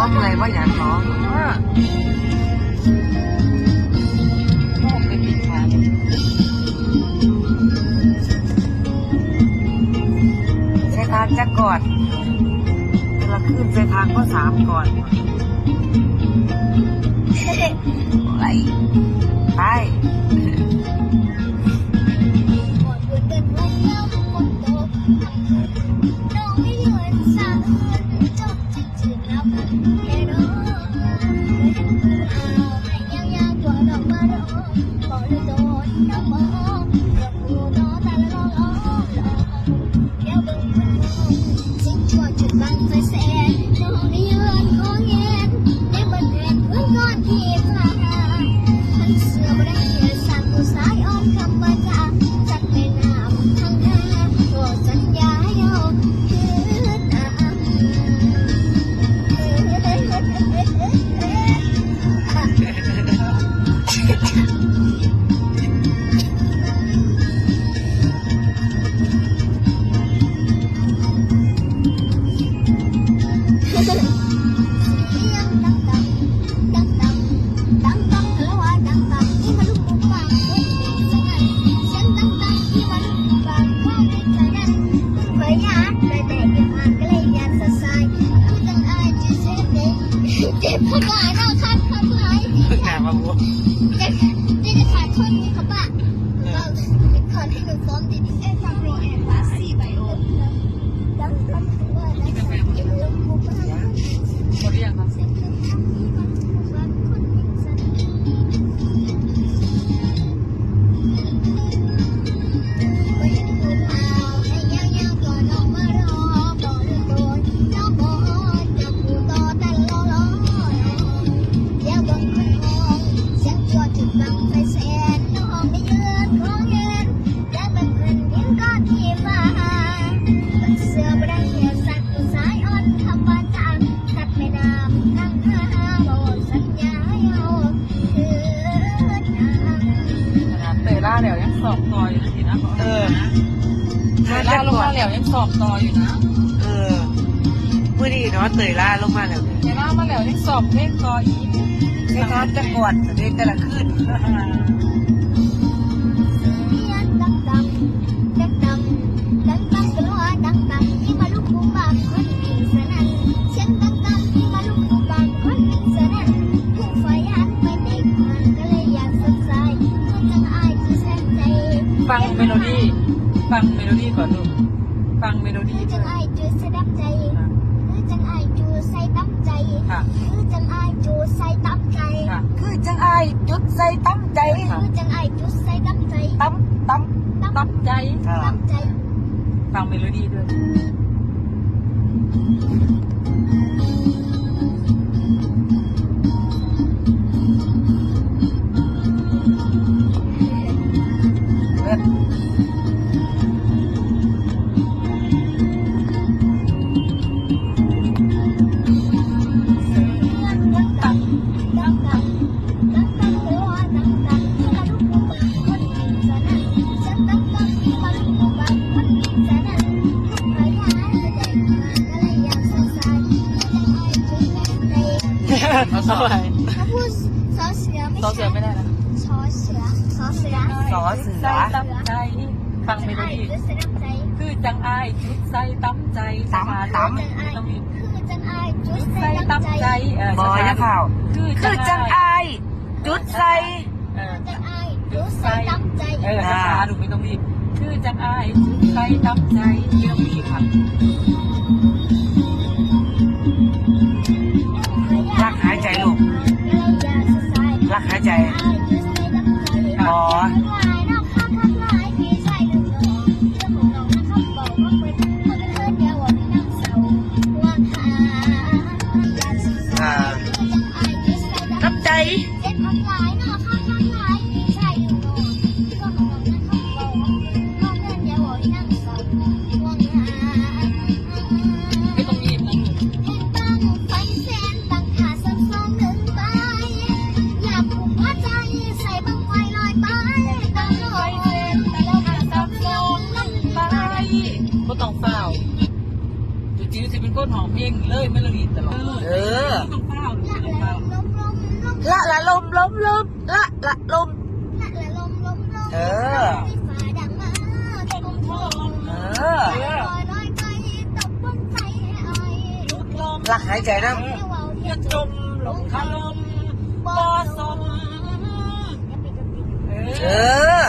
เมื่อยว่าอย่างน้องใช้ทางจะก่อนเวลาขึ้นใช้ทางก็สามก่อนไปไป เจ็บพกายนอกคันคันหายงานมาบัวจะจะจะขาดคนนี้เขาบ้าเราเป็นคนให้หนูซ้อมดีๆเอ้ยฟังโรแอน สอบต่ออยู่นะทีนะเออเตทางยจะล่าลงก่อมานแล้วยังสอบต่ออยู่นะเออเมื่อนี้เนาะเตยล่าลงมาแล้วเตยล่ามาแล้วยังสอบเล่นต่ออีกใช้ทางจะก่อนแต่เด็กแต่ละขึ้น ฟังเมโลดี้ฟังเมโลดี้ก่อนลูกฟังเมโลคืดี้อด้จัวยงอายจูใส่ดับใจคือจังอายจูใส่ดับใจค่ะคือจังอายจูใส่ดับใจค่ะคือจังไอายจุดใส่ตั้มใจคือจังอายจูใส่ดับใจตั้มตั้มตั้งใจอ่าดับใจ ฟังเมโลดี้ด้วย เอาสอบอะไรถ้าพูดสอเสือไม่สอบเสือไม่ได้นะชอเสือสอเสือสอเสือใส่ตั้งใจฟังเมโลจังอายดี้จูใส่ดับใจคือจังอายจุดใส่ตั้มใจสมาธิจังอายต้องมีคือจังอายจุดใส่ใส่ดัตั้บมใจใจเออบอยนะข่าวคือคือจังไอายจุดใส่เออจังอายจุดใส่ดับใจเออช้าๆดูไม่ต้องรีบคือจังอายจุดใส่ตั้มใจเยี่ยมดีค่ะรัก รั เป็นคนหอมเพลงเลยเมโลดี้ตลอดเออต้องเฝ้าละต้องละเฝ้าลมลมลมละละลมลมลมละละลมละละลมลมลมเออมีฝ่าดังมาทมทมเออลอยลอยไปตกบนใจให้อายลุกลมรักหายใจนะเที่ยวเอาเที่ยจะวจมลงคาลมบ่สมเออ